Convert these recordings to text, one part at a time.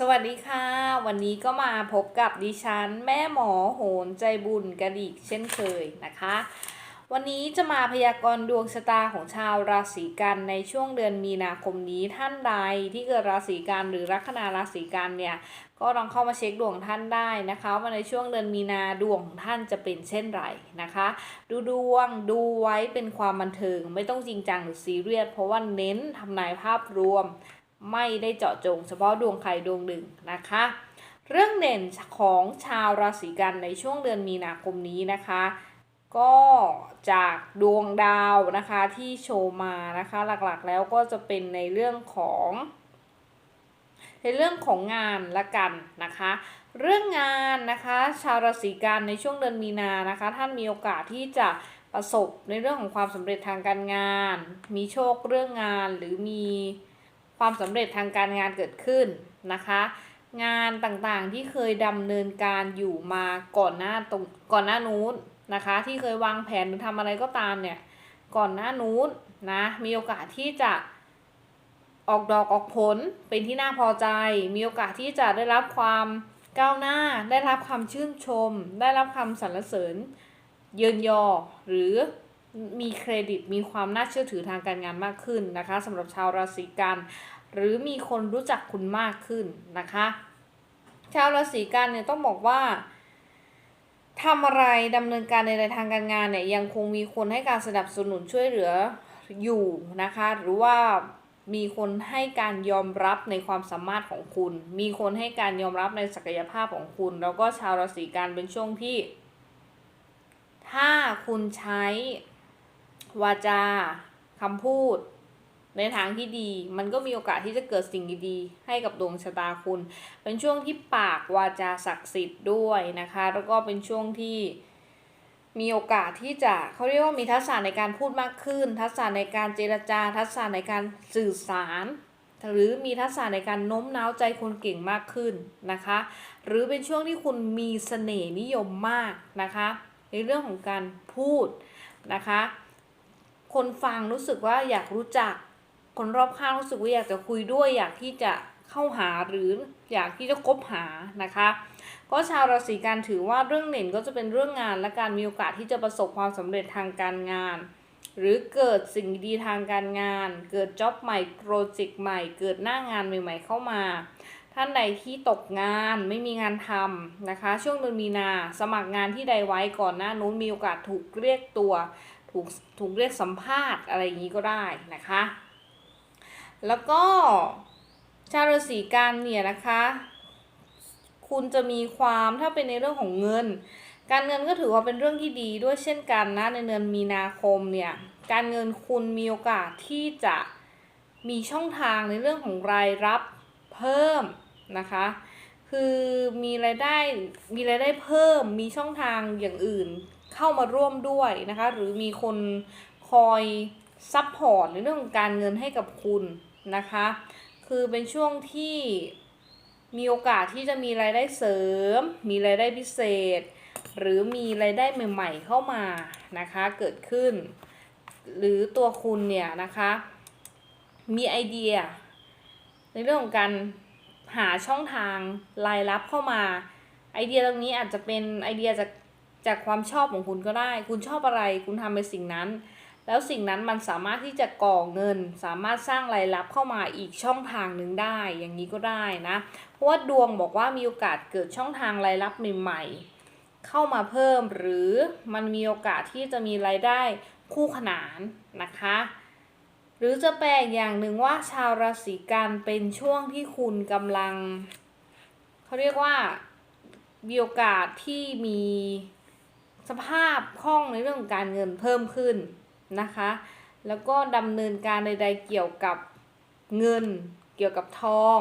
สวัสดีค่ะ วันนี้ก็มาพบกับดิฉัน แม่หมอโหนใจบุญกระดิกเช่นเคยนะคะ วันนี้จะมาพยากรณ์ดวงชะตาของชาวราศีกันในช่วงเดือนมีนาคมนี้ท่านใดที่เกิดราศีกันหรือลัคนาราศีกันเนี่ยก็ลองเข้ามาเช็คดวงท่านได้นะคะว่าในช่วงเดือนมีนาดวงของท่านจะเป็นเช่นไรนะคะ ดูดวงดูไว้เป็นความบันเทิงไม่ต้องจริงจังหรือซีเรียสเพราะว่าเน้นทำนายภาพรวม ไม่ได้เจาะจงเฉพาะดวงใครดวงหนึ่งนะคะ เรื่องเด่นของชาวราศีกันในช่วงเดือนมีนาคมนี้นะคะ ก็จากดวงดาวนะคะที่โชว์มานะคะหลักๆแล้วก็จะเป็นในเรื่องของในเรื่องของงานละกันนะคะ เรื่องงานนะคะชาวราศีกันในช่วงเดือนมีนานะคะ ท่านมีโอกาสที่จะประสบในเรื่องของความสำเร็จทางการงาน มีโชคเรื่องงานหรือมี ความสำเร็จทางการงานเกิดขึ้นนะคะ งานต่างๆที่เคยดำเนินการอยู่มาก่อนหน้าตรงก่อนหน้านู้นนะคะ ที่เคยวางแผนหรือทำอะไรก็ตามเนี่ยก่อนหน้านู้นนะมีโอกาสที่จะออกดอกออกผลเป็นที่น่าพอใจ มีโอกาสที่จะได้รับความก้าวหน้า ได้รับคำชื่นชม ได้รับคำสรรเสริญ เยินยอหรือ มีเครดิตมีความน่าเชื่อถือทางการงานมากขึ้นนะคะสำหรับชาวราศีกันหรือมีคนรู้จักคุณมากขึ้นนะคะ ชาวราศีกันเนี่ยต้องบอกว่าทำอะไรดำเนินการในทางการงานเนี่ยยังคงมีคนให้การสนับสนุนช่วยเหลืออยู่นะคะ หรือว่ามีคนให้การยอมรับในความสามารถของคุณ มีคนให้การยอมรับในศักยภาพของคุณ แล้วก็ชาวราศีกันเป็นช่วงที่ ถ้าคุณใช้ วาจาคำพูด ในทางที่ดี มันก็มีโอกาสที่จะเกิดสิ่งดีๆ ให้กับดวงชะตาคุณ เป็นช่วงที่ปากวาจาศักดิ์สิทธิ์ด้วยนะคะ แล้วก็เป็นช่วงที่มีโอกาสที่จะเขาเรียกว่ามีทักษะในการพูดมากขึ้น ทักษะในการเจรจา ทักษะในการสื่อสาร หรือมีทักษะในการโน้มน้าวใจคนเก่งมากขึ้นนะคะ หรือเป็นช่วงที่คุณมีเสน่ห์นิยมมากนะคะ ในเรื่องของการพูดนะคะ คนฟังรู้สึกว่าอยากรู้จัก คนรอบข้างรู้สึกว่าอยากจะคุยด้วย อยากที่จะเข้าหาหรืออยากที่จะคบหานะคะ ก็ชาวราศีกันถือว่าเรื่องเด่นก็จะเป็นเรื่องงานและการมีโอกาสที่จะประสบความสำเร็จทางการงาน หรือเกิดสิ่งดีทางการงาน เกิดจ็อบใหม่โปรเจกต์ใหม่ เกิดหน้างานใหม่ ๆ เข้ามา ท่านใดที่ตกงานไม่มีงานทำนะคะ ช่วงเดือนมีนา สมัครงานที่ใดไว้ก่อนหน้านู้นมีโอกาสถูกเรียกตัว ถูกถูกเรียกสัมภาษณ์อะไรอย่างนี้ก็ได้นะคะ แล้วก็ชาวราศีกันเนี่ยนะคะ คุณจะมีความถ้าเป็นในเรื่องของเงิน การเงินก็ถือว่าเป็นเรื่องที่ดีด้วยเช่นกันนะในเดือนมีนาคมเนี่ยการเงินคุณมีโอกาสที่จะมีช่องทางในเรื่องของรายรับเพิ่มนะคะ คือมีรายได้มีรายได้เพิ่มมีช่องทางอย่างอื่น เข้ามาร่วมด้วยนะคะ หรือมีคนคอยซัพพอร์ตในเรื่องของการเงินให้กับคุณนะคะ คือเป็นช่วงที่มีโอกาสที่จะมีรายได้เสริม มีรายได้พิเศษ หรือมีรายได้ใหม่ๆเข้ามานะคะเกิดขึ้น หรือตัวคุณเนี่ยนะคะ มีไอเดีย ในเรื่องของการหาช่องทางรายรับเข้ามา ไอเดียตรงนี้อาจจะเป็นไอเดียจาก จากความชอบของคุณก็ได้ คุณชอบอะไร คุณทำในสิ่งนั้น แล้วสิ่งนั้นมันสามารถที่จะก่อเงิน สามารถสร้างรายรับเข้ามาอีกช่องทางหนึ่งได้ อย่างนี้ก็ได้นะ เพราะว่าดวงบอกว่ามีโอกาสเกิดช่องทางรายรับใหม่ๆ เข้ามาเพิ่ม หรือมันมีโอกาสที่จะมีรายได้คู่ขนานนะคะ หรือจะแปลอย่างหนึ่งว่าชาวราศีกันเป็นช่วงที่คุณกำลัง เขาเรียกว่ามีโอกาสที่มี สภาพคล่องในเรื่องของการเงินเพิ่มขึ้นนะคะ แล้วก็ดำเนินการใด ๆ เกี่ยวกับเงินเกี่ยวกับทอง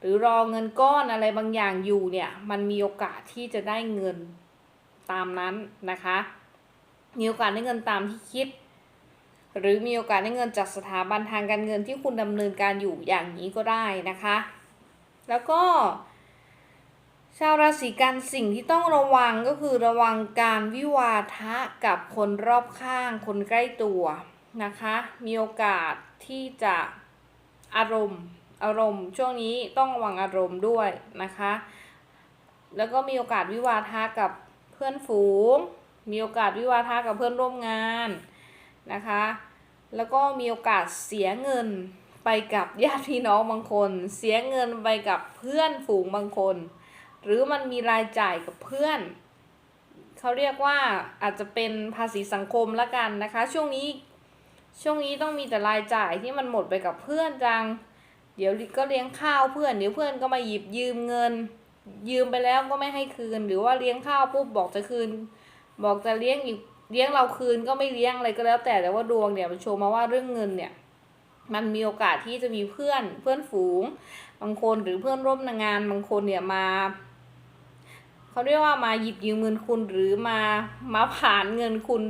หรือรอเงินก้อนอะไรบางอย่างอยู่เนี่ยมันมีโอกาสที่จะได้เงินตามนั้นนะคะ มีโอกาสได้เงินตามที่คิด หรือมีโอกาสได้เงินจากสถาบันทางการเงินที่คุณดำเนินการอยู่อย่างนี้ก็ได้นะคะ แล้วก็ ชาวราศีกันสิ่งที่ต้องระวังก็คือระวังการวิวาทะกับคนรอบข้างคนใกล้ตัวนะคะ มีโอกาสที่จะอารมณ์อารมณ์ ช่วงนี้ต้องระวังอารมณ์ด้วยนะคะ แล้วก็มีโอกาสวิวาทะกับเพื่อนฝูง มีโอกาสวิวาทะกับเพื่อนร่วมงานนะคะ แล้วก็มีโอกาสเสียเงินไปกับญาติพี่น้องบางคน เสียเงินไปกับเพื่อนฝูงบางคน หรือมันมีรายจ่ายกับเพื่อน เขาเรียกว่าอาจจะเป็นภาษีสังคมละกันนะคะ ช่วงนี้ช่วงนี้ต้องมีแต่รายจ่ายที่มันหมดไปกับเพื่อนจัง เดี๋ยวก็เลี้ยงข้าวเพื่อนเดี๋ยวเพื่อนก็มาหยิบยืมเงิน ยืมไปแล้วก็ไม่ให้คืน หรือว่าเลี้ยงข้าวปุ๊บบอกจะคืน บอกจะเลี้ยงอีกเลี้ยงเราคืนก็ไม่เลี้ยงอะไรก็แล้วแต่แต่ว่าดวงเนี่ยมันโชว์มาว่าเรื่องเงินเนี่ยมันมีโอกาสที่จะมีเพื่อนเพื่อนฝูง บางคนหรือเพื่อนร่วมงานบางคนเนี่ยมา เขาเรียกว่ามาหยิบยืมเงินคุณหรือมามาผ่านเงินคุณ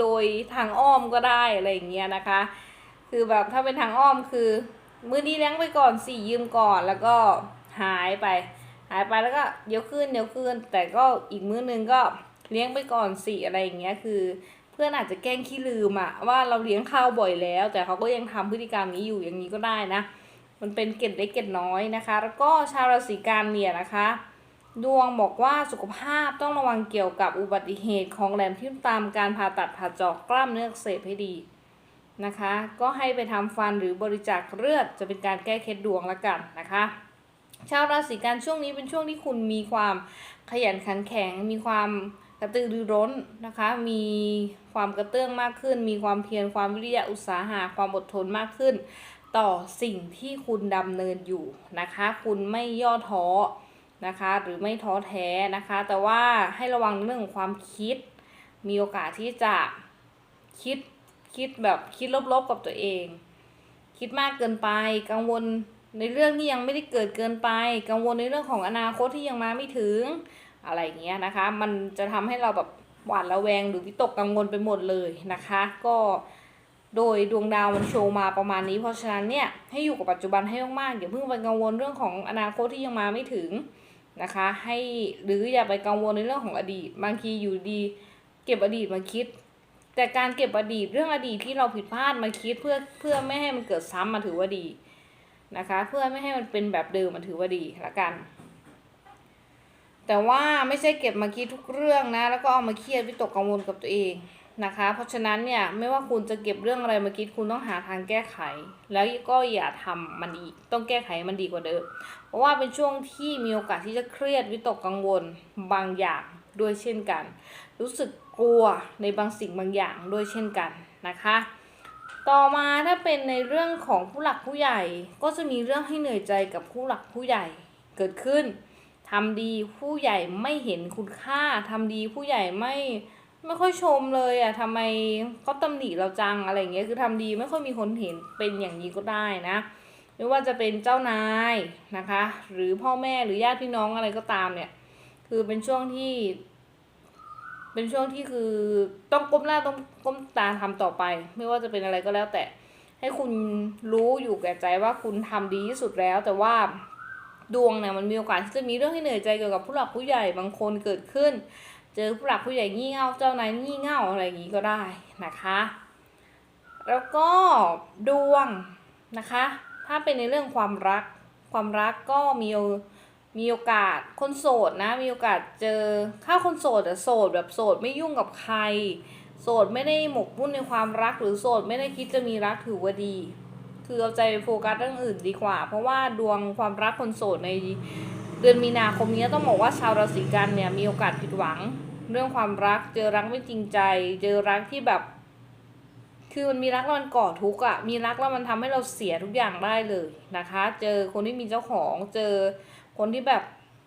โดยทางอ้อมก็ได้อะไรอย่างเงี้ยนะคะ คือแบบถ้าเป็นทางอ้อมคือ มือนี้เลี้ยงไปก่อนสี่ยืมก่อนแล้วก็หายไป หายไปแล้วก็เดี๋ยวคืนเดี๋ยวคืนแต่ก็อีกมือนึงก็เลี้ยงไปก่อนสี่อะไรอย่างเงี้ยคือเพื่อนอาจจะแกล้งขี้ลืมอะว่าเราเลี้ยงข้าวบ่อยแล้ว แต่เขาก็ยังทำพฤติกรรมนี้อยู่อย่างนี้ก็ได้นะ มันเป็นเกร็ดเล็กเกร็ดน้อยนะคะ แล้วก็ชาวราศีกันเนี่ยนะคะ ดวงบอกว่าสุขภาพต้องระวังเกี่ยวกับอุบัติเหตุของแหลมทิ่มตามการผ่าตัดผ่าเจาะกล้ามเนื้อเสบให้ดีนะคะ ก็ให้ไปทำฟันหรือบริจาคเลือดจะเป็นการแก้เคล็ดดวงละกันนะคะ ชาวราศีกันช่วงนี้เป็นช่วงที่คุณมีความขยันขันแข็ง มีความกระตือรือร้นนะคะ มีความกระเตื้องมากขึ้น มีความเพียรความวิริยะอุตสาหะความอดทนมากขึ้น ต่อสิ่งที่คุณดำเนินอยู่นะคะ คุณไม่ย่อท้อ นะคะ หรือไม่ท้อแท้นะคะ แต่ว่าให้ระวังเรื่องของความคิด มีโอกาสที่จะคิดคิดแบบคิดลบๆกับตัวเอง คิดมากเกินไป กังวลในเรื่องที่ยังไม่ได้เกิดเกินไป กังวลในเรื่องของอนาคตที่ยังมาไม่ถึงอะไรอย่างเงี้ยนะคะ มันจะทำให้เราแบบหวาดระแวงหรือวิตกกังวลไปหมดเลยนะคะ ก็โดยดวงดาวมันโชว์มาประมาณนี้ เพราะฉะนั้นเนี่ยให้อยู่กับปัจจุบันให้มากๆอย่าเพิ่งไปกังวลเรื่องของอนาคตที่ยังมาไม่ถึง นะคะ ให้หรืออย่าไปกังวลในเรื่องของอดีต บางทีอยู่ดี เก็บอดีตมาคิด แต่การเก็บอดีตเรื่องอดีตที่เราผิดพลาดมาคิดเพื่อเพื่อไม่ให้มันเกิดซ้ำมาถือว่าดีนะคะ เพื่อไม่ให้มันเป็นแบบเดิมมันถือว่าดีละกัน แต่ว่าไม่ใช่เก็บมาคิดทุกเรื่องนะ แล้วก็เอามาเครียดวิตกกังวลกับตัวเอง นะคะ เพราะฉะนั้นเนี่ยไม่ว่าคุณจะเก็บเรื่องอะไรมาคิดคุณต้องหาทางแก้ไข แล้วก็อย่าทำมันอีกต้องแก้ไขมันดีกว่าเดิมเพราะว่าเป็นช่วงที่มีโอกาสที่จะเครียดวิตกกังวลบางอย่างด้วยเช่นกัน รู้สึกกลัวในบางสิ่งบางอย่างด้วยเช่นกันนะคะ ต่อมาถ้าเป็นในเรื่องของผู้หลักผู้ใหญ่ ก็จะมีเรื่องให้เหนื่อยใจกับผู้หลักผู้ใหญ่เกิดขึ้นทำดีผู้ใหญ่ไม่เห็นคุณค่าทำดีผู้ใหญ่ไม่ ไม่ค่อยชมเลยอะทำไมเขาตำหนิเราจังอะไรเงี้ยคือทำดีไม่ค่อยมีคนเห็นเป็นอย่างนี้ก็ได้นะไม่ว่าจะเป็นเจ้านายนะคะ หรือพ่อแม่หรือญาติพี่น้องอะไรก็ตามเนี่ย คือเป็นช่วงที่ เป็นช่วงที่คือต้องก้มหน้าต้องก้มตาทำต่อไป ไม่ว่าจะเป็นอะไรก็แล้วแต่ ให้คุณรู้อยู่แก่ใจว่าคุณทำดีที่สุดแล้ว แต่ว่าดวงเนี่ยมันมีโอกาสที่จะมีเรื่องให้เหนื่อยใจเกี่ยวกับผู้หลักผู้ใหญ่บางคนเกิดขึ้น เจอผู้หลักผู้ใหญ่งี่เง่าเจ้านายงี่เง่าอะไรอย่างนี้ก็ได้นะคะ แล้วก็ดวงนะคะ ถ้าเป็นในเรื่องความรัก ความรักก็มีมีโอกาสคนโสดนะ มีโอกาสเจอถ้าคนโสดแต่โสดแบบโสดไม่ยุ่งกับใคร โสดไม่ได้หมกมุ่นในความรักหรือโสดไม่ได้คิดจะมีรักถือว่าดี คือเอาใจโฟกัสเรื่องอื่นดีกว่า เพราะว่าดวงความรักคนโสดใน เดือนมีนาคมนี้ต้องบอกว่าชาวราศีกันเนี่ยมีโอกาสผิดหวัง เรื่องความรักเจอรักไม่จริงใจ เจอรักที่แบบ คือมันมีรักแล้วมันก่อทุกข์อะมีรักแล้วมันทำให้เราเสียทุกอย่างได้เลยนะคะ เจอคนที่มีเจ้าของเจอคนที่แบบ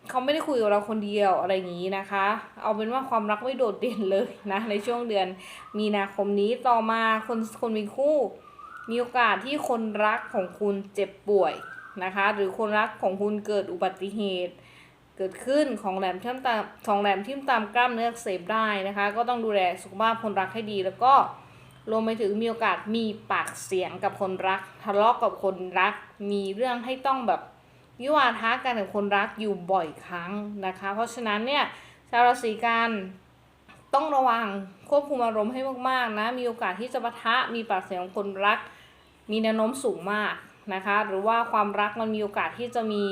เขาไม่ได้คุยกับเราคนเดียวอะไรอย่างนี้นะคะ เอาเป็นว่าความรักไม่โดดเด่นเลยนะ ในช่วงเดือนมีนาคมนี้ต่อมาคนคนมีคู่ มีโอกาสที่คนรักของคุณเจ็บป่วย นะคะ หรือคนรักของคุณเกิดอุบัติเหตุ เกิดขึ้นของแหลมทิ่มตามของแหลมทิ่มตามกล้ามเนื้อเสบได้นะคะ ก็ต้องดูแลสุขภาพคนรักให้ดี แล้วก็รวมไปถึงมีโอกาสมีปากเสียงกับคนรัก ทะเลาะกับคนรัก มีเรื่องให้ต้องแบบวิวาทะกันกับคนรักอยู่บ่อยครั้งนะคะ เพราะฉะนั้นเนี่ยชาวราศีกันต้องระวังควบคุมอารมณ์ให้มากๆนะ มีโอกาสที่จะปะทะมีปากเสียงของคนรัก มีแนวโน้มสูงมาก นะคะ หรือว่าความรักมันมีโอกาสที่จะมี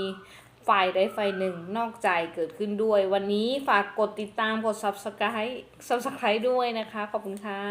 ฝ่ายใดฝ่ายหนึ่งนอกใจเกิดขึ้นด้วย วันนี้ฝากกดติดตามกด subscribe subscribe ด้วยนะคะ ขอบคุณค่ะ